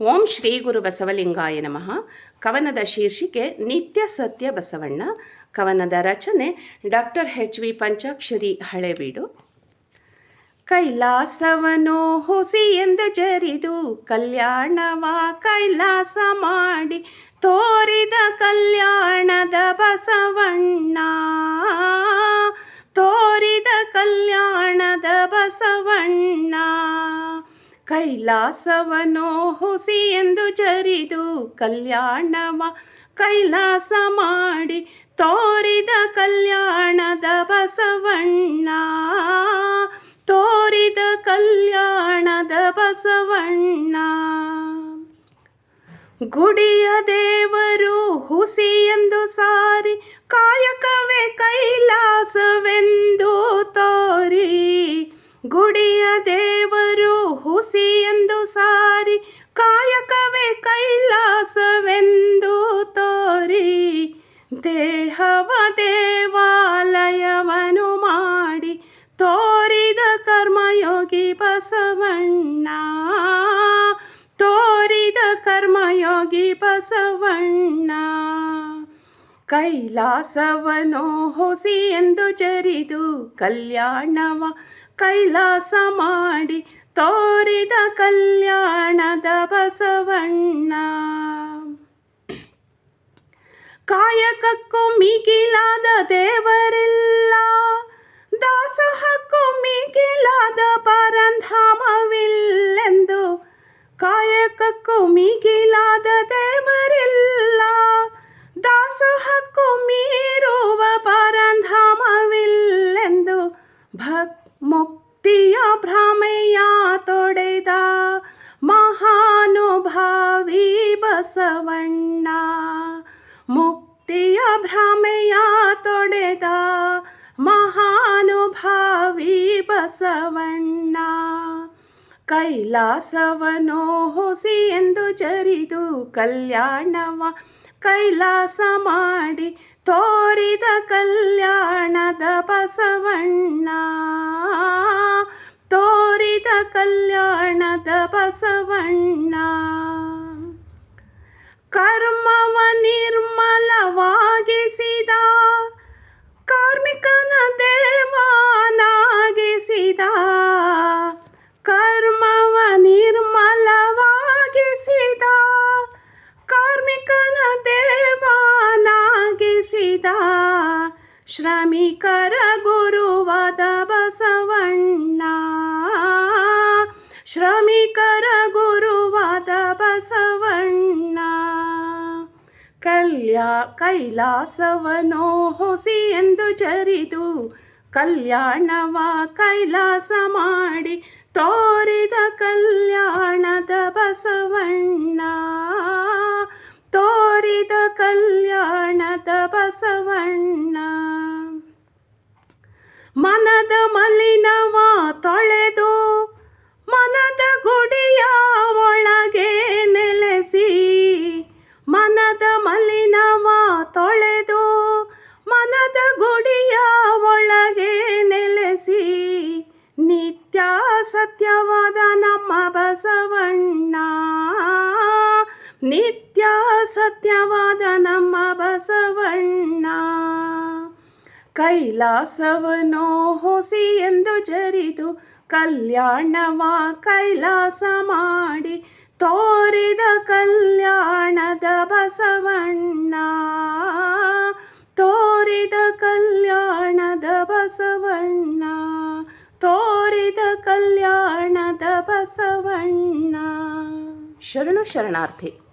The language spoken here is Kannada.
ಓಂ ಶ್ರೀ ಗುರು ಬಸವಲಿಂಗಾಯ ನಮಃ. ಕವನದ ಶೀರ್ಷಿಕೆ ನಿತ್ಯ ಸತ್ಯ ಬಸವಣ್ಣ. ಕವನದ ರಚನೆ doctor H V Panchakshari Halebeedu. ಕೈಲಾಸವನೋ ಹುಸಿ ಎಂದು ಜರಿದು ಕಲ್ಯಾಣವ ಕೈಲಾಸ ಮಾಡಿ ತೋರಿದ ಕಲ್ಯಾಣದ ಬಸವಣ್ಣ. ತೋರಿದ ಕಲ್ಯಾಣದ ಬಸವಣ್ಣ. ಕೈಲಾಸವನು ಹುಸಿ ಎಂದು ಜರಿದು ಕಲ್ಯಾಣವ ಕೈಲಾಸ ಮಾಡಿ ತೋರಿದ ಕಲ್ಯಾಣದ ಬಸವಣ್ಣ. ತೋರಿದ ಕಲ್ಯಾಣದ ಬಸವಣ್ಣ. ಗುಡಿಯ ದೇವರು ಹುಸಿ ಎಂದು ಸಾರಿ ಕಾಯಕವೇ ಕೈಲಾಸವೆಂದು ತೋರಿ ಗುಡಿಯ ದೇವರು ಹುಸಿ ಎಂದು ಸಾರಿ, ಕಾಯಕವೇ ಕೈಲಾಸವೆಂದು ತೋರಿ, ದೇಹವ ದೇವಾಲಯವನು ಮಾಡಿ ತೋರಿದ ಕರ್ಮಯೋಗಿ ಬಸವಣ್ಣ, ತೋರಿದ ಕರ್ಮಯೋಗಿ ಬಸವಣ್ಣ. ಕೈಲಾಸವನು ಹೊಸಿ ಎಂದು ಜರಿದು ಕಲ್ಯಾಣವ ಕೈಲಾಸ ಮಾಡಿ ತೋರಿದ ಕಲ್ಯಾಣದ ಬಸವಣ್ಣ. ಕಾಯಕಕ್ಕೂ ಮಿಗಿಲಾದ ದೇವರಿಲ್ಲ, ದಾಸಹಕ್ಕೂ ಮಿಗಿಲಾದ ಪರಂಧಾಮವಿಲ್ಲೆಂದು ಕಾಯಕಕ್ಕೂ ಮಿಗಿಲಾದ ದೇವರಿಲ್ಲ ದಾಸೋಹಕ್ಕೂ ಮೀರುವ ಪರಂಧಾಮವಿಲ್ಲೆಂದು ಭಕ್ ಮುಕ್ತಿಯ ಭ್ರಮೆಯ ತೊಡೆದ ಮಹಾನುಭಾವಿ ಬಸವಣ್ಣ. ಮುಕ್ತಿಯ ಭ್ರಮೆಯ ತೊಡೆದ ಮಹಾನುಭಾವಿ ಬಸವಣ್ಣ. ಕೈಲಾಸವನು ಹೊಸಿ ಎಂದು ಜರಿದು ಕಲ್ಯಾಣವ ಕೈಲಾಸ ಮಾಡಿ ತೋರಿದ ಕಲ್ಯಾಣದ ಬಸವಣ್ಣ. ತೋರಿದ ಕಲ್ಯಾಣದ ಬಸವಣ್ಣ. ಕರ್ಮವ ಶ್ರಮಿಕರ ಗುರುವಾದ ಬಸವಣ್ಣ. ಶ್ರಮಿಕರ ಗುರುವಾದ ಬಸವಣ್ಣ. ಕಲ್ಯಾ ಕೈಲಾಸವನೋ ಹೊಸಿ ಎಂದು ಜರಿದು ಕಲ್ಯಾಣವ ಕೈಲಾಸ ಮಾಡಿ ತೋರಿದ ಬಸವಣ್ಣ ಮನದ ಮಲಿನವ ತೊಳೆದು, ಮನದ ಗುಡಿಯ ಒಳಗೆ ನೆಲೆಸಿ, ಮನದ ಮಲಿನವ ತೊಳೆದು, ಮನದ ಗುಡಿಯ ಒಳಗೆ ನೆಲೆಸಿ, ನಿತ್ಯ ಸತ್ಯವಾದ ನಮ್ಮ ಬಸವಣ್ಣ. ನಿತ್ಯ ಸತ್ಯವಾದ ನಮ್ಮ ಬಸವಣ್ಣ. ಕೈಲಾಸವನೋ ಹೊಸಿ ಎಂದು ಜರಿದು ಕಲ್ಯಾಣವ ಕೈಲಾಸ ಮಾಡಿ ತೋರಿದ ಕಲ್ಯಾಣದ ಬಸವಣ್ಣ. ತೋರಿದ ಕಲ್ಯಾಣದ ಬಸವಣ್ಣ. ತೋರಿದ ಕಲ್ಯಾಣದ ಬಸವಣ್ಣ. ಶರಣು ಶರಣಾರ್ಥಿ